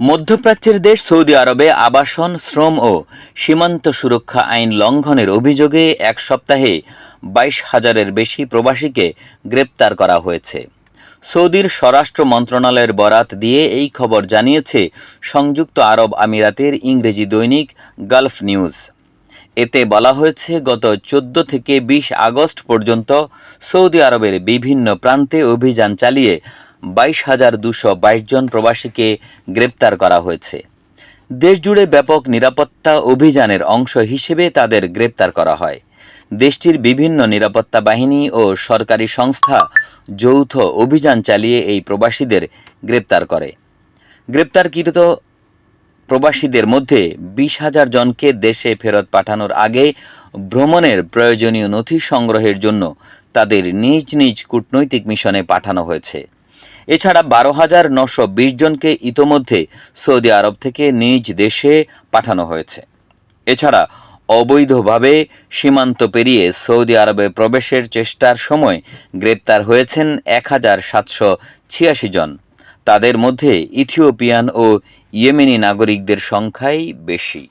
মধ্যপ্রাচ্যের দেশ সৌদি আরবে আবাসন, শ্রম ও সীমান্ত সুরক্ষা আইন লঙ্ঘনের অভিযোগে এক সপ্তাহে বাইশ হাজারের বেশি প্রবাসীকে গ্রেপ্তার করা হয়েছে। সৌদির স্বরাষ্ট্র মন্ত্রণালয়ের বরাত দিয়ে এই খবর জানিয়েছে সংযুক্ত আরব আমিরাতের ইংরেজি দৈনিক গালফ নিউজ। এতে বলা হয়েছে, গত চোদ্দ থেকে বিশ আগস্ট পর্যন্ত সৌদি আরবের বিভিন্ন প্রান্তে অভিযান চালিয়ে বাইশ হাজার দুশো বাইশ জন প্রবাসীকে গ্রেপ্তার করা হয়েছে। দেশজুড়ে ব্যাপক নিরাপত্তা অভিযানের অংশ হিসেবে তাদের গ্রেপ্তার করা হয়। দেশটির বিভিন্ন নিরাপত্তা বাহিনী ও সরকারি সংস্থা যৌথ অভিযান চালিয়ে এই প্রবাসীদের গ্রেপ্তার করে। গ্রেপ্তারকৃত প্রবাসীদের মধ্যে বিশ হাজার জনকে দেশে ফেরত পাঠানোর আগে ভ্রমণের প্রয়োজনীয় নথি সংগ্রহের জন্য তাদের নিজ নিজ কূটনৈতিক মিশনে পাঠানো হয়েছে। এছাড়া বারো হাজার নশো বিশ জনকে ইতোমধ্যে সৌদি আরব থেকে নিজ দেশে পাঠানো হয়েছে। এছাড়া অবৈধভাবে সীমান্ত পেরিয়ে সৌদি আরবে প্রবেশের চেষ্টার সময় গ্রেপ্তার হয়েছেন এক হাজার সাতশো ছিয়াশি জন। তাদের মধ্যে ইথিওপিয়ান ও ইয়েমেনি নাগরিকদের সংখ্যাই বেশি।